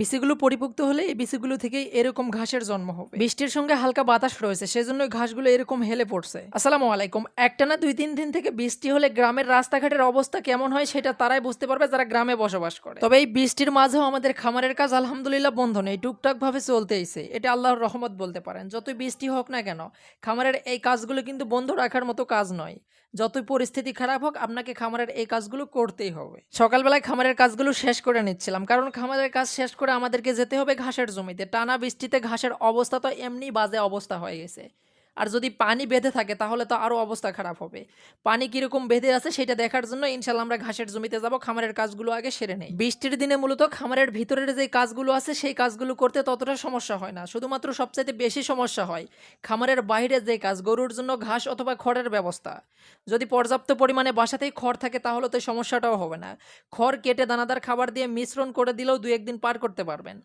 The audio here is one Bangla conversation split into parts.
বিসিগুলো পরিপুক্ত হলে এই বিসিগুলো থেকেই এরকম ঘাসের জন্ম হবে। বৃষ্টির সঙ্গে হালকা বাতাস রয়েছে, সেজন্য ঘাসগুলো এরকম হেলে পড়ছে। আসসালামু আলাইকুম। একটানা দুই তিন দিন থেকে বৃষ্টি হলে গ্রামের রাস্তাঘাটের অবস্থা কেমন হয় সেটা তারাই বুঝতে পারবে যারা গ্রামে বসবাস করে। তবে এই বৃষ্টির মাঝেও আমাদের খামারের কাজ আলহামদুলিল্লাহ বন্ধ নেই, টুকটাক ভাবে চলতে চলতেইছে। এটা আল্লাহর রহমত বলতে পারেন। যতই বৃষ্টি হোক না কেন, খামারের এই কাজগুলো কিন্তু বন্ধ রাখার মতো কাজ নয়। যতই পরিস্থিতি খারাপ হোক, আপনাকে খামারের এই কাজগুলো করতেই হবে। সকালবেলায় খামারের কাজগুলো শেষ করে নিচ্ছিলাম, কারণ খামারের কাজ শেষ করে আমাদেরকে যেতে হবে ঘাসের জমিতে। টানা বৃষ্টিতে ঘাসের অবস্থা তো এমনি বাজে অবস্থা হয়ে গেছে। আর যদি পানি বেঁধে থাকে, তাহলে তো আরও অবস্থা খারাপ হবে। পানি কীরকম বেঁধে আছে সেটা দেখার জন্য ইনশাল্লাহ আমরা ঘাসের জমিতে যাব, খামারের কাজগুলো আগে সেরে নেই। বৃষ্টির দিনে মূলত খামারের ভিতরের যে কাজগুলো আছে, সেই কাজগুলো করতে ততটা সমস্যা হয় না। শুধুমাত্র সবচাইতে বেশি সমস্যা হয় খামারের বাইরে যে কাজ, গরুর জন্য ঘাস অথবা খড়ের ব্যবস্থা। যদি পর্যাপ্ত পরিমাণে বাসাতেই খড় থাকে, তাহলে তো সমস্যাটাও হবে না। খড় কেটে দানাদার খাবার দিয়ে মিশ্রণ করে দিলেও দু একদিন পার করতে পারবেন।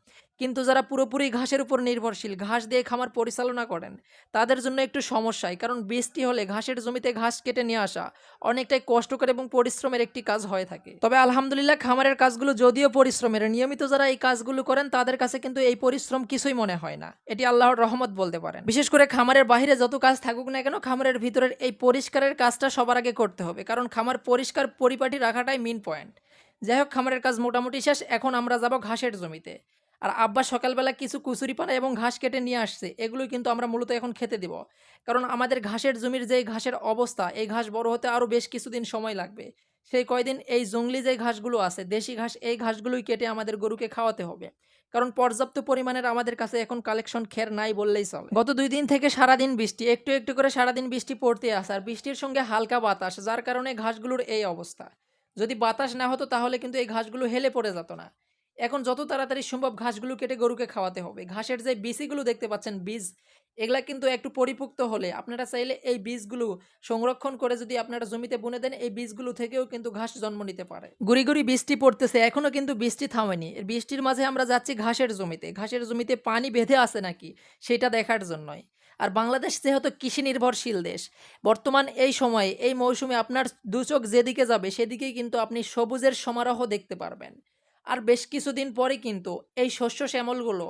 কিন্তু যারা পুরোপুরি ঘাসের উপর নির্ভরশীল, ঘাস দিয়ে খামার পরিচালনা করেন, তাদের জন্য একটু সমস্যায় কারণ বৃষ্টি হলে ঘাসের জমিতে ঘাস কেটে নিয়ে আসা অনেকটাই কষ্টকর এবং পরিশ্রমের একটি কাজ হয়ে থাকে। তবে আলহামদুলিল্লাহ খামারের কাজগুলো যদিও পরিশ্রমের, নিয়মিত যারা এই কাজগুলো করেন তাদের কাছে কিন্তু এই পরিশ্রম কিছুই মনে হয় না। এটি আল্লাহর রহমত বলতে পারেন। বিশেষ করে খামারের বাইরে যত কাজ থাকুক না কেন, খামারের ভিতরের এই পরিষ্কারের কাজটা সবার আগে করতে হবে, কারণ খামার পরিষ্কার পরিপাটি রাখাটাই মেন পয়েন্ট যাই হোক খামারের কাজ মোটামুটি শেষ, এখন আমরা যাব ঘাসের জমিতে। আর আব্বা সকালবেলা কিছু কুচুরি পানা এবং ঘাস কেটে নিয়ে আসছে, এগুলো কিন্তু আমরা মূলত এখন খেতে দিব। কারণ আমাদের ঘাসের জমির যে ঘাসের অবস্থা, এই ঘাস বড় হতে আরও বেশ কিছুদিন সময় লাগবে। সেই কয়দিন এই জঙ্গলি যে ঘাসগুলো আছে, দেশি ঘাস, এই ঘাসগুলোই কেটে আমাদের গরুকে খাওয়াতে হবে। কারণ পর্যাপ্ত পরিমাণের আমাদের কাছে এখন কালেকশন খের নাই বললেই চলে। গত দুই দিন থেকে সারাদিন বৃষ্টি, একটু একটু করে সারাদিন বৃষ্টি পড়তে আসে আর বৃষ্টির সঙ্গে হালকা বাতাস, যার কারণে ঘাসগুলোর এই অবস্থা। যদি বাতাস না হতো তাহলে কিন্তু এই ঘাসগুলো হেলে পড়ে যেত না। এখন যত তাড়াতাড়ি সম্ভব ঘাসগুলো কেটে গরুকে খাওয়াতে হবে। ঘাসের যে বিচিগুলো দেখতে পাচ্ছেন, বীজ, এগুলা কিন্তু একটু পরিপুক্ত হলে আপনারা চাইলে এই বীজগুলো সংরক্ষণ করে যদি আপনারা জমিতে বুনে দেন, এই বীজগুলো থেকেও কিন্তু ঘাস জন্ম নিতে পারে। গুড়ি গুড়ি বৃষ্টি পড়তেছে, এখনও কিন্তু বৃষ্টি থামেনি। বৃষ্টির মাঝে আমরা যাচ্ছি ঘাসের জমিতে। ঘাসের জমিতে পানি বেঁধে আছে নাকি, সেটা দেখার জন্যই। আর বাংলাদেশ যেহেতু কৃষি নির্ভরশীল দেশ, বর্তমান এই সময়ে, এই মৌসুমে আপনার দু চোখ যেদিকে যাবে, সেদিকেই কিন্তু আপনি সবুজের সমারোহ দেখতে পারবেন। আর বেশ কিছুদিন পরে কিন্তু এই শস্য শ্যামলগুলো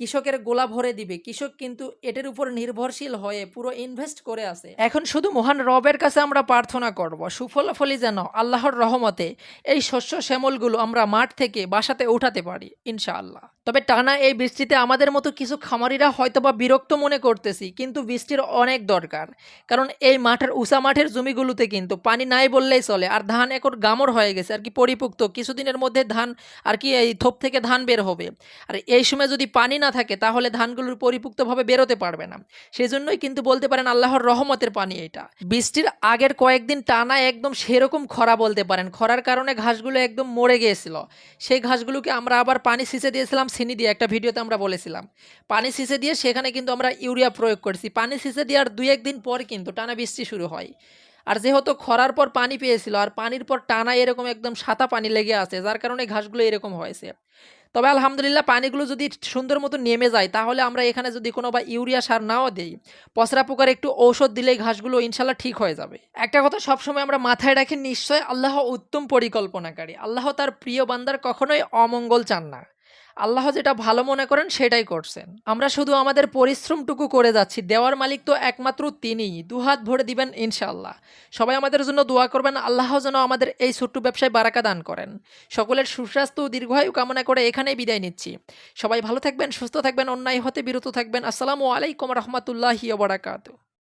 কৃষকের গোলা ভরে দিবে। কৃষক কিন্তু এটার উপর নির্ভরশীল হয়ে পুরো ইনভেস্ট করে আছে। এখন শুধু মহান রবের কাছে আমরা প্রার্থনা করব সুফল ফলি যেন আল্লাহর রহমতে এই শস্য শ্যামলগুলো আমরা মাঠ থেকে বাসাতে উঠাতে পারি, ইনশাআল্লাহ। তবে টানা এই বৃষ্টিতে আমাদের মতো কিছু খামারিরা হয়তোবা বিরক্ত মনে করতেছি, কিন্তু বৃষ্টির অনেক দরকার। কারণ এই মাঠের উষা মাঠের জমিগুলোতে কিন্তু পানি নাই বললেই চলে, আর ধান এখন গামর হয়ে গেছে, আর কি পরিপুক্ত। কিছুদিনের মধ্যে ধান আর কি এই থোপ থেকে ধান বের হবে। আর এই সময় যদি পানি না থাকে, তাহলে ধানগুলোর পরিপুক্তভাবে বেরোতে পারবে না। সেই জন্যই কিন্তু বলতে পারেন আল্লাহর রহমতের পানি এটা। বৃষ্টির আগের কয়েকদিন টানা একদম সেরকম খরা বলতে পারেন। খরার কারণে ঘাসগুলো একদম মরে গিয়েছিল। সেই ঘাসগুলোকে আমরা আবার পানি সিঁচে দিয়েছিলাম, সিনি দিয়ে একটা ভিডিওতে আমরা বলেছিলাম। পানি সিঁচে দিয়ে সেখানে কিন্তু আমরা ইউরিয়া প্রয়োগ করেছি। পানি সিঁচে দেওয়ার দুই একদিন পর কিন্তু টানা বৃষ্টি শুরু হয়। আর যেহেতু খরার পর পানি পেয়েছিল, আর পানির পর টানা এরকম একদম সাদা পানি লেগে আছে, যার কারণে ঘাসগুলো এরকম হয়েছে। তবে আলহামদুলিল্লাহ পানিগুলো যদি সুন্দর মতো নেমে যায়, তাহলে আমরা এখানে যদি কোনো বা ইউরিয়া সার নাও দিই পসরা পোকার একটু ঔষধ দিলেই ঘাসগুলো ইনশাল্লাহ ঠিক হয়ে যাবে। একটা কথা সবসময় আমরা মাথায় রাখি নিশ্চয় আল্লাহ উত্তম পরিকল্পনাকারী। আল্লাহ তার প্রিয় বান্দার কখনোই অমঙ্গল চান না। আল্লাহ যেটা ভালো মনে করেন সেটাই করছেন। আমরা শুধু আমাদের পরিশ্রমটুকু করে যাচ্ছি। দেওয়ার মালিক তো একমাত্র তিনিই। দুহাত ভরে দিবেন ইনশাআল্লাহ। সবাই আমাদের জন্য দোয়া করবেন। আল্লাহ যেন আমাদের এই ছোট্ট ব্যবসায় বারাকা দান করেন। সকলের সুস্বাস্থ্য দীর্ঘায়ু কামনা করে এখানেই বিদায় নিচ্ছি। সবাই ভালো থাকবেন, সুস্থ থাকবেন, অন্যায় হতে বিরত থাকবেন। আসসালামু আলাইকুম রহমতুল্লাহি বারাকাতু